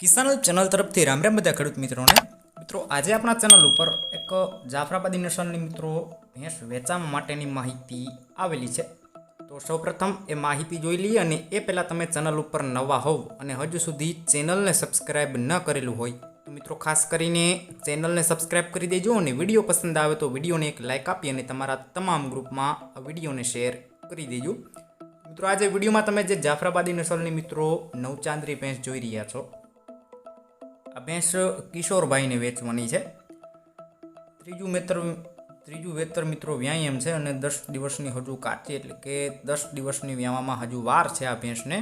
કિસાન channel તરફથી રામ રામ બધા ખેડૂત મિત્રોને. મિત્રો, આજે આપણા ચેનલ ઉપર એક જાફરાબાદી નસલની મિત્રો ભેંસ વેચાણ માટેની માહિતી આવેલી છે. તો સૌપ્રથમ એ માહિતી જોઈ લઈએ અને એ પહેલાં તમે ચેનલ ઉપર નવા હોવ અને હજુ સુધી ચેનલને સબસ્ક્રાઈબ ન કરેલું હોય, તો મિત્રો ખાસ કરીને ચેનલને સબસ્ક્રાઈબ કરી દેજો અને વીડિયો પસંદ આવે તો વિડીયોને એક લાઇક આપી અને તમારા તમામ ગ્રુપમાં આ વિડીયોને શેર કરી દેજો. મિત્રો, આજે વિડીયોમાં તમે જે જાફરાબાદી નસલની મિત્રો નવચાંદરી ભેંસ જોઈ રહ્યા છો આ ભેંસ કિશોરભાઈને વેચવાની છે. ત્રીજું મેતર ત્રીજું વેતર મિત્રો વ્યાયામ છે અને દસ દિવસની હજુ કાચી એટલે કે દસ દિવસની વ્યાવામાં હજુ વાર છે આ ભેંસને.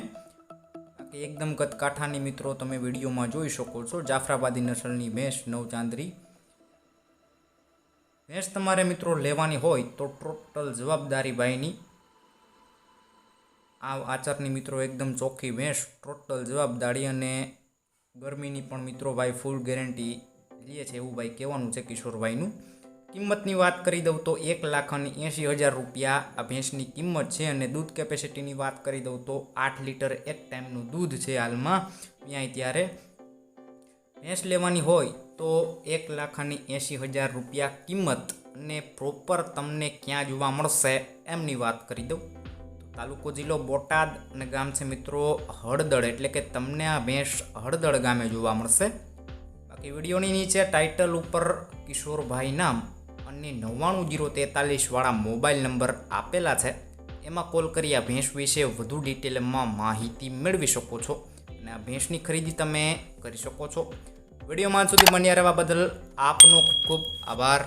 એકદમ કદકાઠાની મિત્રો તમે વિડીયોમાં જોઈ શકો છો, જાફરાબાદી નસલની ભેંસ નવચાંદરી. ભેંસ તમારે મિત્રો લેવાની હોય તો ટોટલ જવાબદારી ભાઈની. આ આચારની મિત્રો એકદમ ચોખ્ખી ભેંસ, ટોટલ જવાબદારી અને ગરમીની પણ મિત્રો ભાઈ ફૂલ ગેરંટી લે છે એવું ભાઈ કહેવાનું છે કિશોરભાઈનું. કિંમતની વાત કરી દઉં તો એક લાખ અને એંશી હજાર રૂપિયા આ ભેંસની કિંમત છે અને દૂધ કેપેસિટીની વાત કરી દઉં તો આઠ લીટર એક ટાઈમનું દૂધ છે હાલમાં. ક્યાંય ત્યારે ભેંસ લેવાની હોય તો એક લાખ અને એંશી હજાર રૂપિયા કિંમત અને પ્રોપર તમને ક્યાં જોવા મળશે એમની વાત કરી દઉં. તાલુકો જિલ્લો બોટાદ અને ગામ છે મિત્રો હળદળ. એટલે કે તમને આ ભેંસ હળદળ ગામે જોવા મળશે. બાકી વિડીયોની નીચે ટાઇટલ ઉપર કિશોરભાઈ નામ અને નવ્વાણું જીરો તેતાલીસવાળા મોબાઈલ નંબર આપેલા છે. એમાં કોલ કરી આ ભેંસ વિશે વધુ ડિટેલમાં માહિતી મેળવી શકો છો અને આ ભેંસની ખરીદી તમે કરી શકો છો. વિડીયોમાં સુધી બન્યા રહેવા બદલ આપનો ખૂબ ખૂબ આભાર.